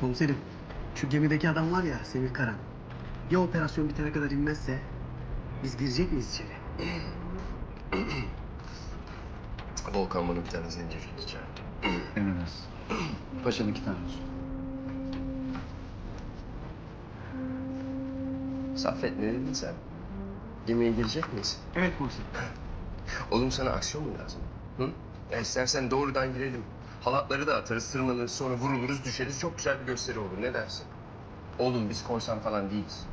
Komiserim, şu gemideki adam var ya Semih Karan. Ya operasyon bitene kadar inmezse biz girecek miyiz içeri? Volkan bana bir tane zencefil içer. Emredersin. Paşam iki tane olsun. Saffet ne dedin sen? Gemiye girecek miyiz? Evet komiserim. Oğlum sana aksiyon mu lazım? Hı? Ya istersen doğrudan girelim. Halatları da atarız, tırmanırız, sonra vuruluruz, düşeriz. Çok güzel bir gösteri olur. Ne dersin? Oğlum biz korsan falan değiliz.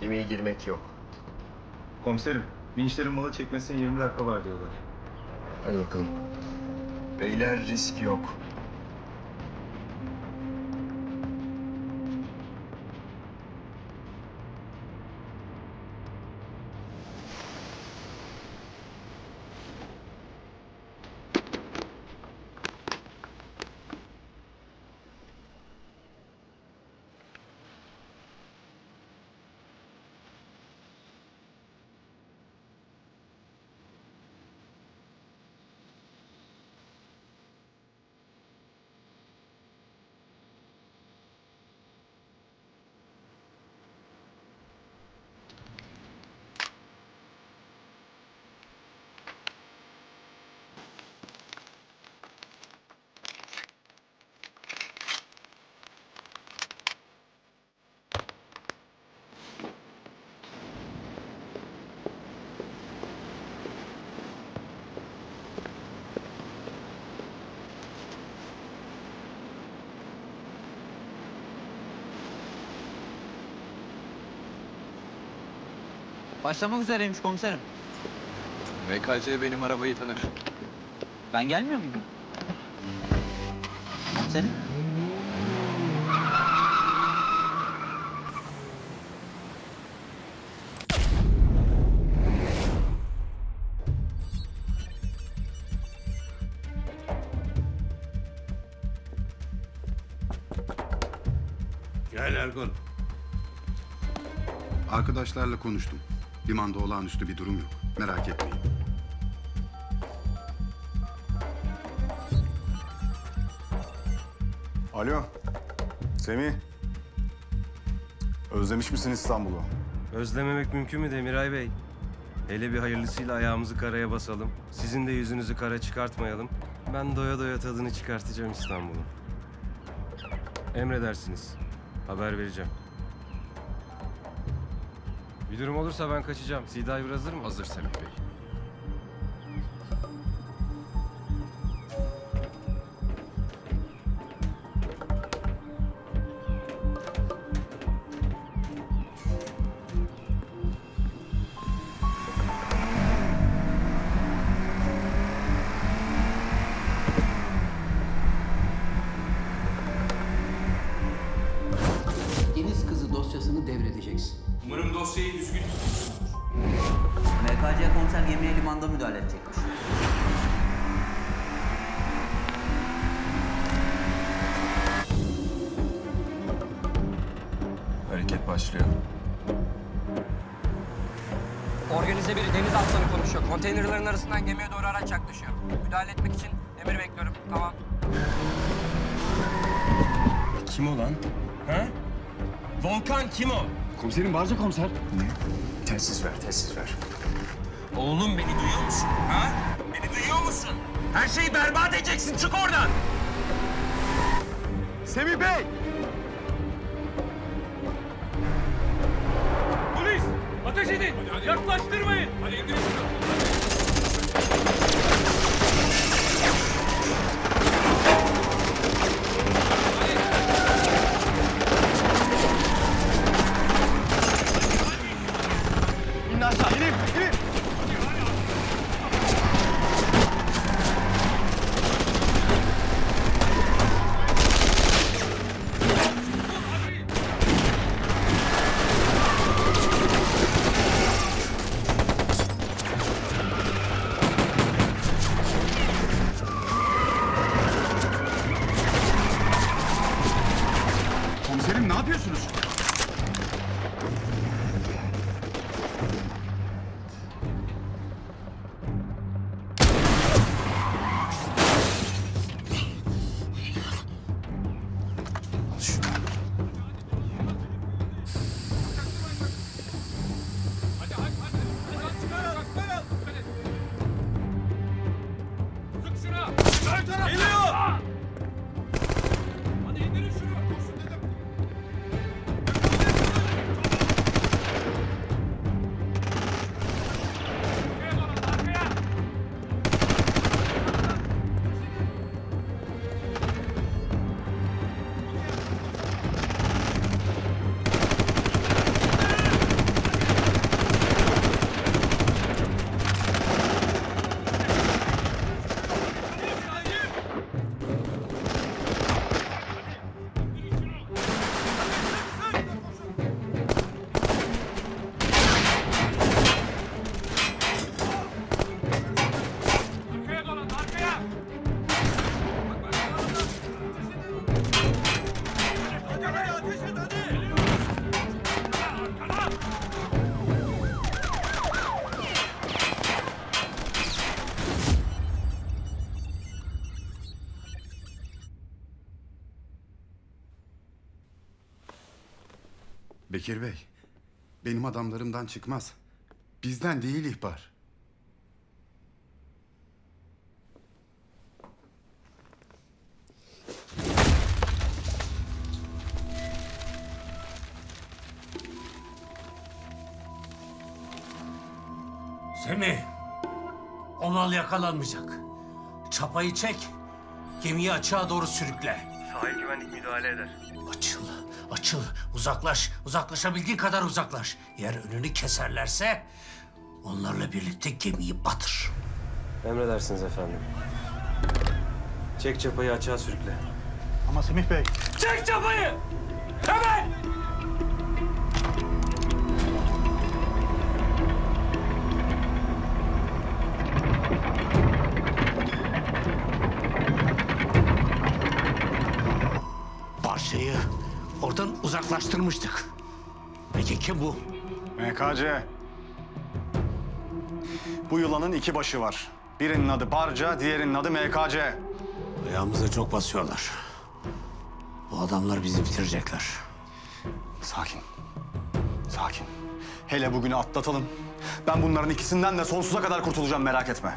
Gemiye girmek yok. Komiserim, vinçlerin malı çekmesine 20 dakika var diyorlar. Hadi bakalım. Beyler risk yok. Başlamak üzereymiş komiserim. VKC benim arabayı tanır. Ben gelmiyor muyum? Komiserim. Gel Ergun. Arkadaşlarla konuştum. Limanda olağanüstü bir durum yok. Merak etmeyin. Alo, Semih. Özlemiş misin İstanbul'u? Özlememek mümkün mü Demiray Bey? Hele bir hayırlısıyla ayağımızı karaya basalım. Sizin de yüzünüzü kara çıkartmayalım. Ben doya doya tadını çıkartacağım İstanbul'un. Emredersiniz. Haber vereceğim. Bir durum olursa ben kaçacağım. Sea hazır mı? Hazır Semih Bey. Dosyayı düzgün MKC komiser gemiye limanda müdahale edecekmiş. Hareket başlıyor. Organize bir deniz aslanı konuşuyor. Konteynerlerin arasından gemiye doğru araç yaklaşıyor. Müdahale etmek için emir bekliyorum. Tamam. Kim o lan? Ha? Volkan kim o? Komiserim Barca komiser. Telsiz ver, telsiz ver. Oğlum beni duyuyor musun? Ha? Beni duyuyor musun? Her şeyi berbat edeceksin. Çık oradan. Semih Bey! Polis! Ateş edin! Yaklaştırmayın! Hadi indirin İn aşağı, inin, inin! Bekir Bey, benim adamlarımdan çıkmaz. Bizden değil ihbar. Semih. O mal yakalanmayacak. Çapayı çek. Gemiyi açığa doğru sürükle. Sahil güvenlik müdahale eder. Açıl, açıl. Uzaklaş. Uzaklaşabildiğin kadar uzaklaş. Eğer önünü keserlerse onlarla birlikte gemiyi batır. Emredersiniz efendim. Çek çapayı açığa sürükle. Çek çapayı! Hemen! Oradan uzaklaştırmıştık. Peki kim bu? MKC. Bu yılanın iki başı var. Birinin adı Barca, diğerinin adı MKC. Ayağımıza çok basıyorlar. Bu adamlar bizi bitirecekler. Sakin. Sakin. Hele bugünü atlatalım. Ben bunların ikisinden de sonsuza kadar kurtulacağım merak etme.